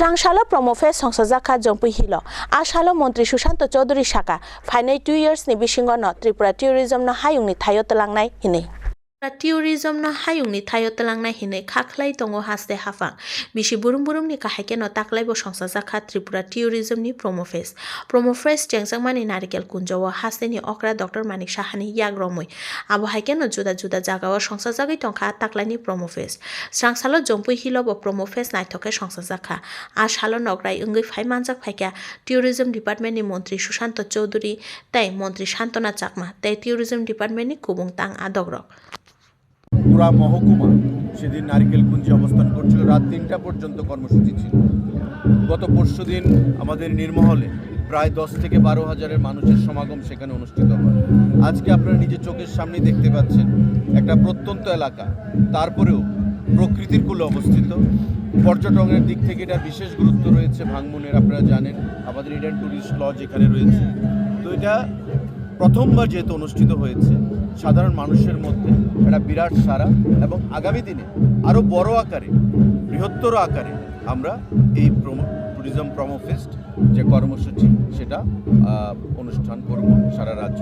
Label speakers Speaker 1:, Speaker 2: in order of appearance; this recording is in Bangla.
Speaker 1: স্রাংশালো প্রমোফে সংসজাখা জম্পুই হিল আশালো মন্ত্রী সুশান্ত চৌধুরী শাখা ফাইনাই two years bisingo no tripura tourism no hayungni thayo telangnai hini tourism no hayungni thayo telangnai hini khaklai tongo haste hafang bisi burung burung ni kahaike no taklai bo সংসজাখা Tripura tourism ni promo fest promo fest chengchangmani narikel kunjao haste ni okra dr manik sahani yagromui abo haike no juda juda jagao সংসজাgai tongkha taklai ni promo fest স্রাংশালো জম্পুই হিলো bo promo fest naithoke সংসজাখা আশালো নগরাই ওঙ্গৈ ফাইমানজাক ফাইকা ট্যুরিজম ডিপার্টমেন্টনি মন্ত্রী সুশান্ত চৌধুরী তাই মন্ত্রী শান্তনা চাকমা তাই ট্যুরিজম ডিপার্টমেন্টনি কুবুং তাং আদগ্রক
Speaker 2: পুরা মহকুমা সেদিন নারিকেল কুঞ্জে অবস্থান করছিল। রাত তিনটা পর্যন্ত কর্মসূচি ছিল। গত পরশু দিন আমাদের নির্মহলে প্রায় দশ থেকে বারো হাজারের মানুষের সমাগম সেখানে অনুষ্ঠিত হয়। আজকে আপনারা নিজের চোখের সামনে দেখতে পাচ্ছেন একটা প্রত্যন্ত এলাকা, তারপরেও প্রকৃতির কুলে অবস্থিত। পর্যটনের দিক থেকে এটা বিশেষ গুরুত্ব রয়েছে ভাঙমুনের, আপনারা জানেন। আমাদের ইডেন ট্যুরিস্ট লজ এখানে রয়েছে। তো এটা প্রথমবার যেহেতু অনুষ্ঠিত হয়েছে, সাধারণ মানুষের মধ্যে একটা বিরাট সারা এবং আগামী দিনে আরও বড় আকারে, বৃহত্তর আকারে আমরা এই প্রমো ট্যুরিজম প্রমো ফেস্ট যে কর্মসূচি, সেটা অনুষ্ঠান করব সারা রাজ্য